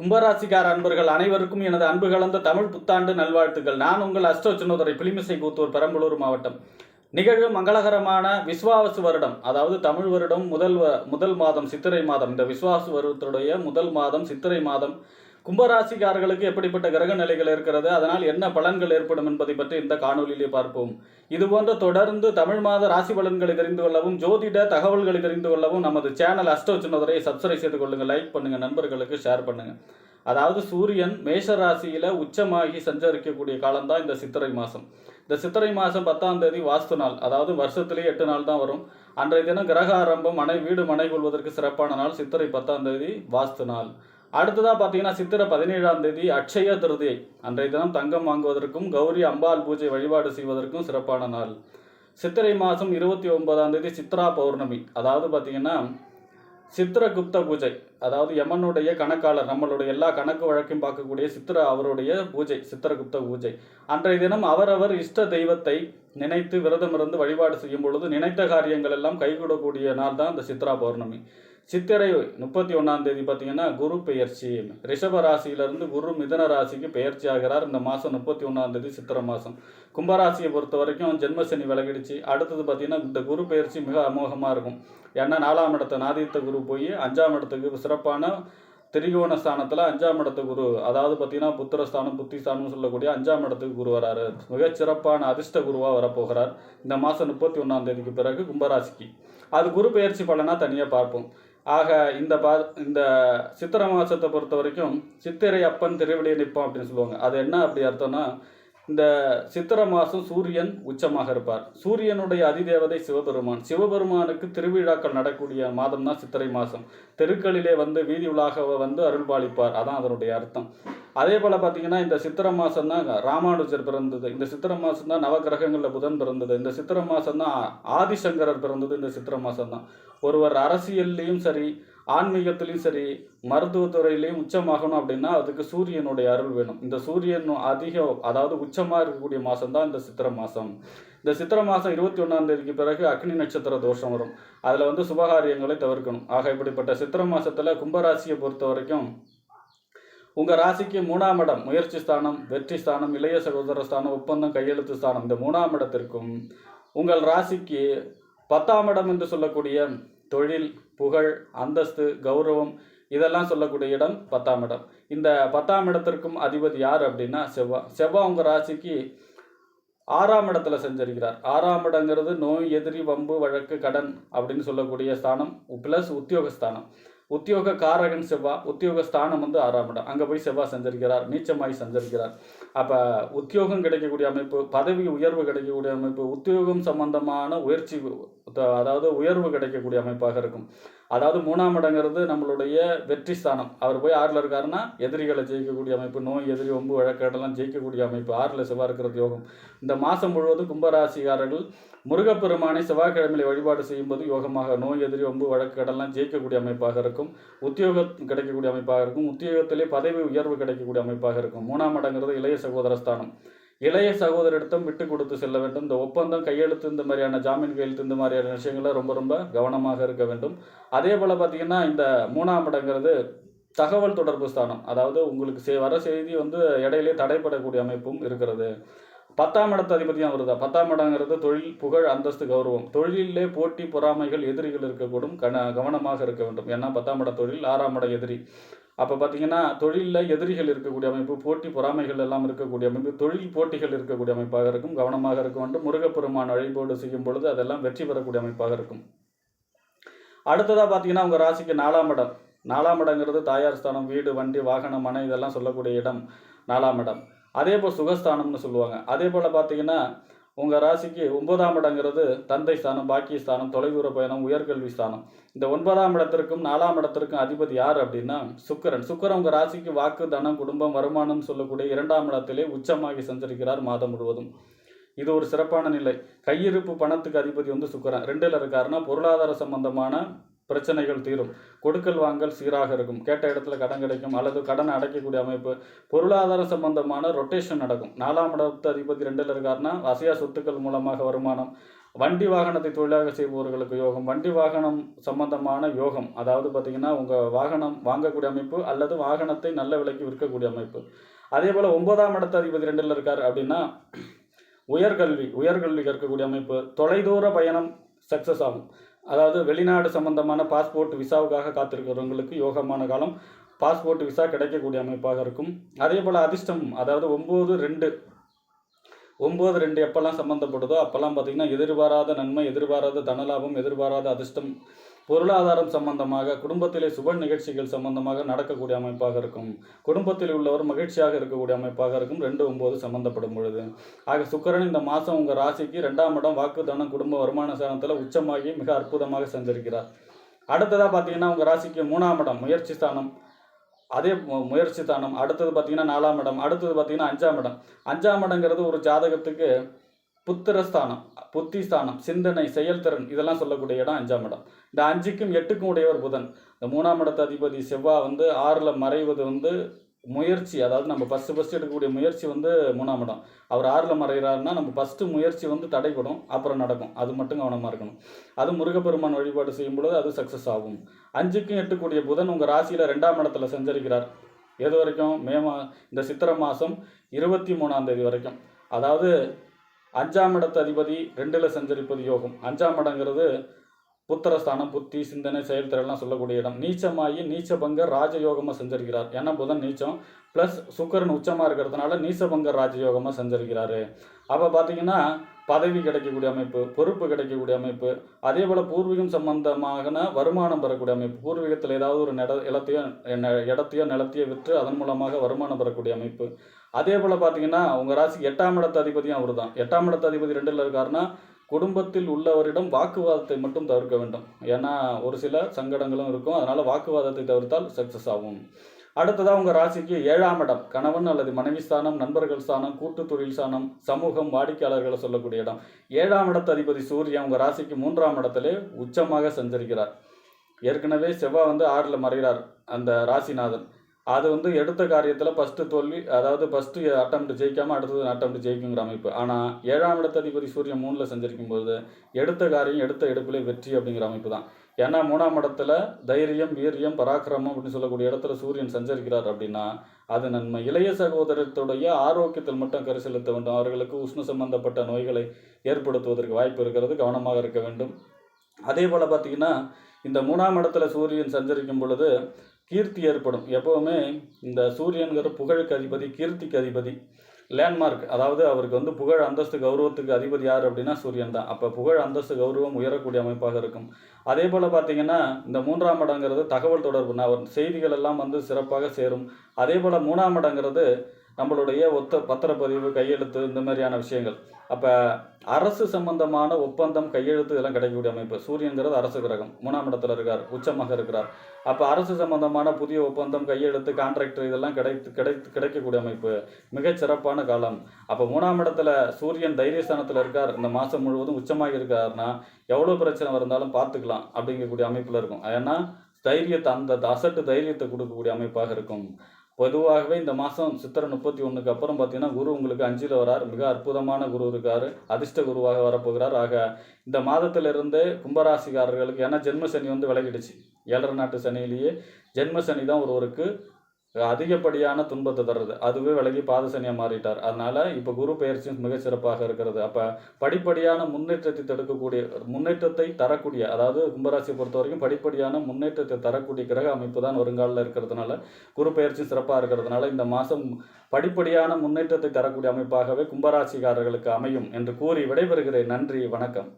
கும்பராசிக்கார அன்பர்கள் அனைவருக்கும் எனது அன்பு கலந்த தமிழ் புத்தாண்டு நல்வாழ்த்துக்கள். நான் உங்கள் அஷ்டோ பிலிமிசை கூத்தூர் பெரம்பலூர் மாவட்டம். நிகழ்வு மங்களகரமான விஸ்வாசு வருடம். அதாவது தமிழ் வருடம் முதல் வ- முதல் மாதம் சித்திரை மாதம். இந்த விஸ்வாசு வருடத்துடைய முதல் மாதம் சித்திரை மாதம் கும்பராசிக்காரர்களுக்கு எப்படிப்பட்ட கிரக நிலைகள் இருக்கிறது? அதனால் என்ன பலன்கள் ஏற்படும் என்பதை பற்றி இந்த காணொலியிலே பார்ப்போம். இதுபோன்ற தொடர்ந்து தமிழ் மாத ராசி பலன்களை தெரிந்து கொள்ளவும் ஜோதிட தகவல்களை தெரிந்து கொள்ளவும் நமது சேனல் அஷ்டோ சின்னதுரை சப்ஸ்கிரைப் செய்து கொள்ளுங்கள் லைக் பண்ணுங்க நண்பர்களுக்கு ஷேர் பண்ணுங்க. அதாவது சூரியன் மேஷ ராசியில உச்சமாகி சஞ்சரிக்கக்கூடிய காலம்தான் இந்த சித்திரை மாதம் இந்த சித்திரை மாதம் பத்தாம் தேதி வாஸ்து நாள் அதாவது வருஷத்துலேயே எட்டு நாள் தான் வரும். அன்றைய தினம் கிரக ஆரம்பம் மனை வீடு மனை கொள்வதற்கு சிறப்பான நாள் சித்திரை பத்தாம் தேதி வாஸ்து நாள். அடுத்ததாக பார்த்தீங்கன்னா சித்திரை பதினேழாம் தேதி அட்சய திருதியை அன்றைய தினம் தங்கம் வாங்குவதற்கும் கௌரி அம்பாள் பூஜை வழிபாடு செய்வதற்கும் சிறப்பான நாள். சித்திரை மாதம் இருபத்தி ஒன்பதாம் தேதி சித்ரா பௌர்ணமி. அதாவது பார்த்தீங்கன்னா சித்திரகுப்த பூஜை. அதாவது யமனுடைய கணக்காளர் நம்மளுடைய எல்லா கணக்கு வழக்கையும் பார்க்கக்கூடிய சித்திர அவருடைய பூஜை சித்திரகுப்த பூஜை. அன்றைய தினம் அவரவர் இஷ்ட தெய்வத்தை நினைத்து விரதமிருந்து வழிபாடு செய்யும் பொழுது நினைத்த காரியங்கள் எல்லாம் கைகூடக்கூடிய நாள் தான் இந்த சித்ரா பௌர்ணமி. சித்திரை முப்பத்தி ஒன்றாம் தேதி பார்த்தீங்கன்னா குரு பெயர்ச்சி. ரிஷப ராசியிலிருந்து குரு மிதன ராசிக்கு பெயர்ச்சி ஆகிறார். இந்த மாதம் முப்பத்தி ஒன்றாம் தேதி சித்திரை மாதம் கும்பராசியை பொறுத்த வரைக்கும் ஜென்மசனி விலகிடுச்சு. அடுத்தது பார்த்தீங்கன்னா இந்த குரு பெயர்ச்சி மிக அமோகமாக இருக்கும். ஏன்னா நாலாம் இடத்த நாதித்த குரு போய் அஞ்சாம் இடத்துக்கு சிறப்பான திரிகோண ஸ்தானத்தில் அஞ்சாம் இடத்து குரு அதாவது பார்த்தீங்கன்னா புத்திரஸ்தானம் புத்திஸ்தானம்னு சொல்லக்கூடிய அஞ்சாம் இடத்துக்கு குரு வராரு. மிகச்சிறப்பான அதிர்ஷ்ட குருவாக வரப்போகிறார். இந்த மாதம் முப்பத்தி ஒன்றாம் தேதிக்கு பிறகு கும்பராசிக்கு. அது குரு பயிற்சி பலனாக தனியாக பார்ப்போம். ஆக இந்த பா இந்த சித்திரை மாதத்தை பொறுத்த வரைக்கும் சித்திரை அப்பன் திருவிழியை நிற்பான் அப்படின்னு சொல்லுவாங்க. அது என்ன அப்படி அர்த்தம்னா இந்த சித்திரை மாதம் சூரியன் உச்சமாக இருப்பார். சூரியனுடைய அதிதேவதை சிவபெருமான். சிவபெருமானுக்கு திருவிழாக்கள் நடக்கூடிய மாதம் தான் சித்திரை மாதம். தெருக்களிலே வந்து வீதி உலாக வந்து அருள்பாலிப்பார். அதான் அதனுடைய அர்த்தம். அதே போல் பார்த்தீங்கன்னா இந்த சித்திரை மாதம் தான் ராமானுஜர் பிறந்தது. இந்த சித்திரை மாதம் தான் நவகிரகங்களில் புதன் பிறந்தது. இந்த சித்திரை மாதம் தான் ஆதிசங்கரர் பிறந்தது. இந்த சித்திரை மாதம் தான். ஒருவர் அரசியல்லையும் சரி ஆன்மீகத்திலையும் சரி மருத்துவத்துறையிலையும் உச்சமாகணும் அப்படின்னா அதுக்கு சூரியனுடைய அருள் வேணும். இந்த சூரியன் அதிக அதாவது உச்சமாக இருக்கக்கூடிய மாதம் தான் இந்த சித்திரை மாதம் இந்த சித்திரை மாதம் இருபத்தி ஒன்றாம் தேதிக்கு பிறகு அக்னி நட்சத்திர தோஷம் வரும். அதில் வந்து சுபகாரியங்களை தவிர்க்கணும். ஆக இப்படிப்பட்ட சித்திரை மாதத்தில் கும்பராசியை பொறுத்த வரைக்கும் உங்கள் ராசிக்கு மூணாம் இடம் முயற்சி ஸ்தானம் வெற்றி ஸ்தானம் இளைய சகோதர ஸ்தானம் ஒப்பந்தம் கையெழுத்து ஸ்தானம் இந்த மூணாம் இடத்திற்கும் உங்கள் ராசிக்கு பத்தாம் இடம் என்று சொல்லக்கூடிய தொழில் புகழ் அந்தஸ்து கௌரவம் இதெல்லாம் சொல்லக்கூடிய இடம் பத்தாம் இடம். இந்த பத்தாம் இடத்திற்கும் அதிபதி யார் அப்படின்னா செவ்வாய் செவ்வாய் உங்கள் ராசிக்கு ஆறாம் இடத்துல செஞ்சிருக்கிறார் ஆறாம் இடங்கிறது நோய் எதிரி வம்பு வழக்கு கடன் அப்படின்னு சொல்லக்கூடிய ஸ்தானம் ப்ளஸ் உத்தியோக ஸ்தானம். உத்தியோக காரகன் செவ்வாய் உத்தியோக ஸ்தானம் வந்து ஆறாம் இடம். அங்கே போய் செவ்வாய் செஞ்சிருக்கிறார் நீச்சமாய் சஞ்சரிக்கிறார். அப்போ உத்தியோகம் கிடைக்கக்கூடிய அமைப்பு பதவி உயர்வு கிடைக்கக்கூடிய அமைப்பு உத்தியோகம் சம்பந்தமான உயர்ச்சி அதாவது உயர்வு கிடைக்கக்கூடிய அமைப்பாக இருக்கும். அதாவது மூணாம் இடங்கிறது நம்மளுடைய வெற்றி ஸ்தானம். அவர் போய் ஆறில் இருக்காருன்னா எதிரிகளை ஜெயிக்கக்கூடிய அமைப்பு நோய் எதிரி ஒம்பு வழக்கெல்லாம் ஜெயிக்கக்கூடிய அமைப்பு. ஆறில் செவ்வாய் இருக்கிறது யோகம். இந்த மாதம் முழுவதும் கும்பராசிக்காரர்கள் முருகப்பெருமானை செவ்வாய்க்கிழமையில வழிபாடு செய்யும்போது யோகமாக நோய் எதிரி ஒம்பு வழக்கெல்லாம் ஜெயிக்கக்கூடிய அமைப்பாக இருக்கும். உத்தியோகம் கிடைக்கக்கூடிய அமைப்பாக இருக்கும். உத்தியோகத்திலே பதவி உயர்வு கிடைக்கக்கூடிய அமைப்பாக இருக்கும். மூணாம் இடங்கிறது இளைய சகோதர ஸ்தானம். இளைய சகோதரிடத்தும் விட்டு கொடுத்து செல்ல வேண்டும். இந்த ஒப்பந்தம் கையெழுத்து இந்த மாதிரியான ஜாமீன் கையெழுத்து இந்த மாதிரியான விஷயங்களை ரொம்ப ரொம்ப கவனமாக இருக்க வேண்டும். அதே போல் பார்த்தீங்கன்னா இந்த மூணாம் இடங்கிறது தகவல் தொடர்பு ஸ்தானம். அதாவது உங்களுக்கு செ வர செய்தி வந்து இடையிலே தடைப்படக்கூடிய அமைப்பும் இருக்கிறது. பத்தாம் இடத்து அதிபதியாக வருதா பத்தாம் இடங்கிறது தொழில் புகழ் அந்தஸ்து கௌரவம். தொழிலிலே போட்டி பொறாமைகள் எதிரிகள் இருக்கக்கூடும். கன கவனமாக இருக்க வேண்டும். ஏன்னா பத்தாம் இட தொழில் ஆறாம் இட எதிரி. அப்போ பார்த்தீங்கன்னா தொழிலில் எதிரிகள் இருக்கக்கூடிய அமைப்பு போட்டி பொறாமைகள் எல்லாம் இருக்கக்கூடிய அமைப்பு தொழில் போட்டிகள் இருக்கக்கூடிய அமைப்பாக இருக்கும் கவனமாக இருக்க வேண்டும். முருகப்பெருமான் வழிபாடு செய்யும் பொழுது அதெல்லாம் வெற்றி பெறக்கூடிய அமைப்பாக இருக்கும். அடுத்ததாக பார்த்தீங்கன்னா உங்கள் ராசிக்கு நாலாம் இடம். நாலாம் இடங்கிறது தாயார் ஸ்தானம் வீடு வண்டி வாகனம் மனை இதெல்லாம் சொல்லக்கூடிய இடம். நாலாம் இடம். அதே போல் சுகஸ்தானம்னு சொல்லுவாங்க. அதே போல் பார்த்தீங்கன்னா உங்கள் ராசிக்கு ஒன்பதாம் இடங்கிறது தந்தை ஸ்தானம் பாக்கிய ஸ்தானம் தொலைதூர பயணம் உயர்கல்வி ஸ்தானம். இந்த ஒன்பதாம் இடத்திற்கும் நாலாம் இடத்திற்கும் அதிபதி யார் அப்படின்னா சுக்கரன். சுக்கரன் உங்கள் ராசிக்கு வாக்கு தனம் குடும்பம் வருமானம் சொல்லக்கூடிய இரண்டாம் இடத்திலே உச்சமாகி சஞ்சரிக்கிறார் மாதம் முழுவதும். இது ஒரு சிறப்பான நிலை. கையிருப்பு பணத்துக்கு அதிபதி வந்து சுக்கரன். ரெண்டில் இருக்காருன்னா பொருளாதார சம்பந்தமான பிரச்சனைகள் தீரும். கொடுக்கல் வாங்கல் சீராக இருக்கும். கேட்ட இடத்துல கடன் கிடைக்கும். அல்லது கடனை அடைக்கக்கூடிய அமைப்பு. பொருளாதார சம்பந்தமான ரொட்டேஷன் நடக்கும். நாலாம் இடத்து அதிபதி ரெண்டில் இருக்காருன்னா அசையா சொத்துக்கள் மூலமாக வருமானம். வண்டி வாகனத்தை தொழிலாக செய்பவர்களுக்கு யோகம். வண்டி வாகனம் சம்பந்தமான யோகம். அதாவது பார்த்தீங்கன்னா உங்கள் வாகனம் வாங்கக்கூடிய அமைப்பு அல்லது வாகனத்தை நல்ல விலைக்கு விற்கக்கூடிய அமைப்பு. அதே போல் ஒன்பதாம் இடத்து அதிபதி ரெண்டில் இருக்கார் அப்படின்னா உயர்கல்வி. உயர்கல்வி கற்கக்கூடிய அமைப்பு. தொலைதூர பயணம் சக்ஸஸ் ஆகும். அதாவது வெளிநாடு சம்பந்தமான பாஸ்போர்ட் விசாவுக்காக காத்திருக்கிறவங்களுக்கு யோகமான காலம். பாஸ்போர்ட் விசா கிடைக்கக்கூடிய அமைப்பாக இருக்கும். அதே போல் அதிர்ஷ்டம் அதாவது ஒம்பது ரெண்டு ஒம்பது ரெண்டு எப்போல்லாம் சம்மந்தப்படுதோ அப்போல்லாம் பார்த்தீங்கன்னா எதிர்பாராத நன்மை எதிர்பாராத தனலாபம் எதிர்பாராத அதிர்ஷ்டம் பொருளாதாரம் சம்பந்தமாக குடும்பத்திலே சுப நிகழ்ச்சிகள் சம்பந்தமாக நடக்கக்கூடிய அமைப்பாக இருக்கும். குடும்பத்தில் உள்ளவர் மகிழ்ச்சியாக இருக்கக்கூடிய அமைப்பாக இருக்கும். ரெண்டு ஒம்பது சம்பந்தப்படும் பொழுது. ஆக சுக்கரன் இந்த மாதம் உங்கள் ராசிக்கு ரெண்டாம் இடம் வாக்குத்தனம் குடும்ப வருமான சாதனத்தில் உச்சமாகி மிக அற்புதமாக செஞ்சிருக்கிறார் அடுத்ததாக பார்த்தீங்கன்னா உங்கள் ராசிக்கு மூணாம் இடம் முயற்சி ஸ்தானம். அதே முயற்சி ஸ்தானம். அடுத்தது பார்த்தீங்கன்னா நாலாம் இடம். அடுத்தது பார்த்தீங்கன்னா அஞ்சாம் இடம். அஞ்சாம் இடங்கிறது ஒரு ஜாதகத்துக்கு புத்திரஸ்தானம் புத்திஸ்தானம் சிந்தனை செயல்திறன் இதெல்லாம் சொல்லக்கூடிய இடம் அஞ்சாம் இடம். இந்த அஞ்சுக்கும் எட்டுக்கும் உடையவர் புதன். இந்த மூணாம் இடத்து அதிபதி செவ்வாய் வந்து ஆறில் மறைவது வந்து முயற்சி. அதாவது நம்ம ஃபஸ்ட்டு ஃபஸ்ட்டு எடுக்கக்கூடிய முயற்சி வந்து மூணாம் இடம். அவர் ஆறில் மறைகிறாருன்னா நம்ம ஃபஸ்ட்டு முயற்சி வந்து தடைப்படும் அப்புறம் நடக்கும். அது மட்டும் கவனமாக இருக்கணும். அது முருகப்பெருமான் வழிபாடு செய்யும் பொழுது அது சக்ஸஸ் ஆகும். அஞ்சுக்கும் எட்டுக்கூடிய புதன் உங்கள் ராசியில் ரெண்டாம் இடத்துல செஞ்சிருக்கிறார். எது வரைக்கும்? மே மா இந்த சித்திரை மாதம் இருபத்தி மூணாம் தேதி வரைக்கும். அதாவது அஞ்சாம் இடத்து அதிபதி ரெண்டில் சஞ்சரிப்பது யோகம். அஞ்சாம் இடங்கிறது புத்திரஸ்தானம் புத்தி சிந்தனை செயல்திறன்லாம் சொல்லக்கூடிய இடம். நீச்சமாகி நீச்சபங்க ராஜயோகமாக செஞ்சிருக்கிறார். ஏன்னா புதன் நீச்சம். ப்ளஸ் சுக்கரன் உச்சமாக இருக்கிறதுனால நீச்சபங்க ராஜயோகமாக செஞ்சிருக்கிறாரு. அப்போ பார்த்தீங்கன்னா பதவி கிடைக்கக்கூடிய அமைப்பு பொறுப்பு கிடைக்கக்கூடிய அமைப்பு அதே போல் பூர்வீகம் சம்பந்தமான வருமானம் பெறக்கூடிய அமைப்பு. பூர்வீகத்தில் ஏதாவது ஒரு நில இடத்தையோ இடத்தையோ நிலத்தையோ விற்று அதன் மூலமாக வருமானம் பெறக்கூடிய அமைப்பு. அதே போல் பார்த்தீங்கன்னா உங்கள் ராசிக்கு எட்டாம் இடத்து அதிபதியும் அவர் தான் எட்டாம் இடத்து அதிபதி ரெண்டில் இருக்காருன்னா குடும்பத்தில் உள்ளவரிடம் வாக்குவாதத்தை மட்டும் தவிர்க்க வேண்டும். ஏன்னா ஒரு சில சங்கடங்களும் இருக்கும். அதனால் வாக்குவாதத்தை தவிர்த்தால் சக்ஸஸ் ஆகும். அடுத்ததாக உங்கள் ராசிக்கு ஏழாம் இடம். கணவன் அல்லது மனைவி ஸ்தானம் நண்பர்கள் ஸ்தானம் கூட்டு தொழில் ஸ்தானம் சமூகம் வாடிக்கையாளர்களை சொல்லக்கூடிய இடம். ஏழாம் இடத்து அதிபதி சூரியன் உங்கள் ராசிக்கு மூன்றாம் இடத்திலே உச்சமாக சஞ்சரிக்கிறார். ஏற்கனவே செவ்வாய் வந்து ஆறில் மறைகிறார் அந்த ராசிநாதன். அது வந்து எடுத்த காரியத்தில் ஃபஸ்ட்டு தோல்வி அதாவது ஃபஸ்ட்டு அட்டம் ஜெயிக்காமல் அடுத்தது அட்டம் ஜெயிக்குங்கிற அமைப்பு. ஆனால் ஏழாம் இடத்து அதிபதி சூரியன் மூணில் செஞ்சிருக்கும் போது எடுத்த காரியம் எடுத்த எடுப்பிலே வெற்றி அப்படிங்கிற அமைப்பு தான். ஏன்னா மூணாம் இடத்துல தைரியம் வீரியம் பராக்கிரமம் அப்படின்னு சொல்லக்கூடிய இடத்துல சூரியன் சஞ்சரிக்கிறார் அப்படின்னா அது நன்மை. இளைய சகோதரத்துடைய ஆரோக்கியத்தில் மட்டும் கரு செலுத்த வேண்டும். அவர்களுக்கு உஷ்ண சம்பந்தப்பட்ட நோய்களை ஏற்படுத்துவதற்கு வாய்ப்பு இருக்கிறது கவனமாக இருக்க வேண்டும். அதே போல் பார்த்தீங்கன்னா இந்த மூணாம் இடத்துல சூரியன் சஞ்சரிக்கும் பொழுது கீர்த்தி ஏற்படும். எப்போவுமே இந்த சூரியன்கிற புகழுக்கு அதிபதி கீர்த்திக்கு அதிபதி லேண்ட்மார்க் அதாவது அவருக்கு வந்து புகழ் அந்தஸ்து கௌரவத்துக்கு அதிபதி யார் அப்படின்னா சூரியன் தான். அப்போ புகழ் அந்தஸ்து கௌரவம் உயரக்கூடிய அமைப்பாக இருக்கும். அதே போல் பார்த்தீங்கன்னா இந்த மூன்றாம் இடங்கிறது தகவல் தொடர்பு. நான் செய்திகள் எல்லாம் வந்து சிறப்பாக சேரும். அதே போல் மூணாம் இடங்கிறது நம்மளுடைய ஒத்த பத்திரப்பதிவு கையெழுத்து இந்த மாதிரியான விஷயங்கள். அப்போ அரசு சம்பந்தமான ஒப்பந்தம் கையெழுத்து இதெல்லாம் கிடைக்கக்கூடிய அமைப்பு. சூரியன்கிறது அரசு கிரகம். மூணாம் இடத்துல இருக்கார் உச்சமாக இருக்கிறார். அப்போ அரசு சம்பந்தமான புதிய ஒப்பந்தம் கையெழுத்து கான்ட்ராக்டர் இதெல்லாம் கிடைத்து கிடைத்து கிடைக்கக்கூடிய அமைப்பு. மிகச்சிறப்பான காலம். அப்போ மூணாம் இடத்துல சூரியன் தைரியஸ்தானத்தில் இருக்கார். இந்த மாதம் முழுவதும் உச்சமாக இருக்காருன்னா எவ்வளோ பிரச்சனை இருந்தாலும் பார்த்துக்கலாம் அப்படிங்கக்கூடிய அமைப்பில் இருக்கும். ஏன்னா தைரியத்தை அந்த அசட்டு தைரியத்தை கொடுக்கக்கூடிய அமைப்பாக இருக்கும். பொதுவாகவே இந்த மாதம் சித்திரை முப்பத்தி ஒன்றுக்கு அப்புறம் பார்த்தீங்கன்னா குரு உங்களுக்கு அஞ்சில் வரார். மிக அற்புதமான குரு இருக்கார். அதிர்ஷ்ட குருவாக வரப்போகிறார். ஆக இந்த மாதத்திலிருந்தே கும்பராசிக்காரர்களுக்கு ஏன்னா ஜென்ம சனி வந்து விலகிடுச்சு. ஏழரை நாட்டு சனியிலேயே ஜென்ம சனி தான் ஒருவருக்கு அதிகப்படியான துன்பத்தை தர்றது. அதுவே விலகி பாதசனியாக மாறிட்டார். அதனால் இப்போ குரு பயிற்சியும் மிகச்சிறப்பாக இருக்கிறது. அப்போ படிப்படியான முன்னேற்றத்தை தடுக்கக்கூடிய முன்னேற்றத்தை தரக்கூடிய அதாவது கும்பராசியை பொறுத்த வரைக்கும் படிப்படியான முன்னேற்றத்தை தரக்கூடிய கிரக அமைப்பு தான் வருங்காலில் இருக்கிறதுனால குரு பயிற்சி சிறப்பாக இருக்கிறதுனால இந்த மாதம் படிப்படியான முன்னேற்றத்தை தரக்கூடிய அமைப்பாகவே கும்பராசிக்காரர்களுக்கு அமையும் என்று கூறி விடைபெறுகிறேன். நன்றி வணக்கம்.